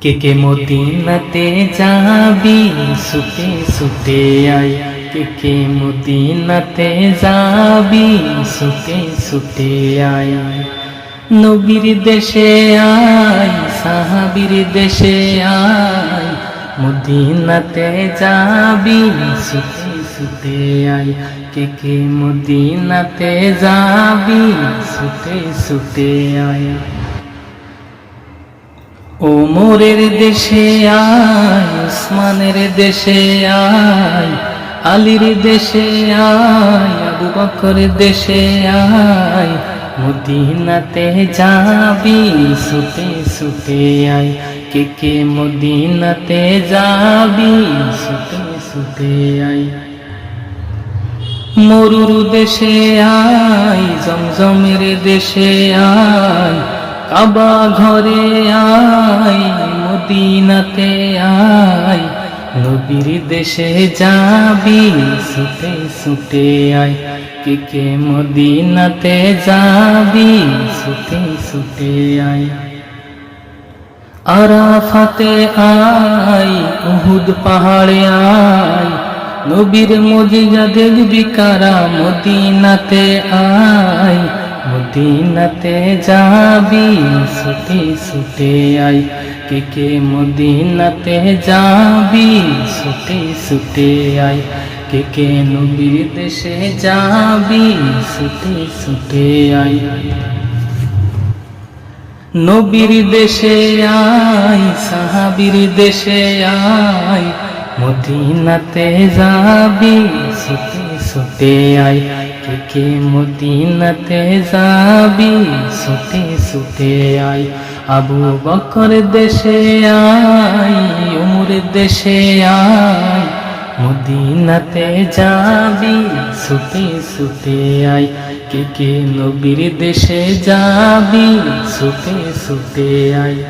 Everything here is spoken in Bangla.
কে কে মদিনাতে যাবি? সুতে সুতে আয়। কে কে মদিনাতে যাবি? সুতে সুতে আয়। নবীর দেশে আয়, সাহাবীর দেশে আয়। মদিনাতে যাবি? সুতে সুতে আয়। কে কে মদিনাতে যাবি? সুতে সুতে আয়। ওমরের দেশে আয়, উসমানের দেশে আয়, আলীর দেশে আয়, আবু বকরের দেশে আয়, মদিনাতে যাবি, সুতে সুতে আয়, কে কে মদিনাতে যাবি, সুতে সুতে আয়। মরুর দেশে আয়, জমজমের দেশে আয়, কাবা ঘরে মদিনাতে আয়, নবীর দেশে যাবি সুতে সুতে আয়। কে কে মদিনাতে যাবি সুতে সুতে আয়। আরাফাতে আয়, উহুদ পাহাড়ে আয়। নবীর মজিজা দেখবি কারা মদিনাতে আয়। মদিনাতে যাবি সুতে সুতে আয় কে কে মদিনাতে যাবি সুতে সুতে আয় কে কে নবীর দেশে যাবি সুতে সুতে আয় নবীর দেশে আয় সাহাবীর দেশে আয় মদিনাতে যাবি সুতে সুতে আয় কে কে মদিনাতে যাবি? সুতে সুতে আয়। আবু বকর দেশে আয়, উমর দেশে আয়। মদিনাতে যাবি? সুতে সুতে আয়। কে কে নবীর দেশে যাবি? সুতে সুতে আয়।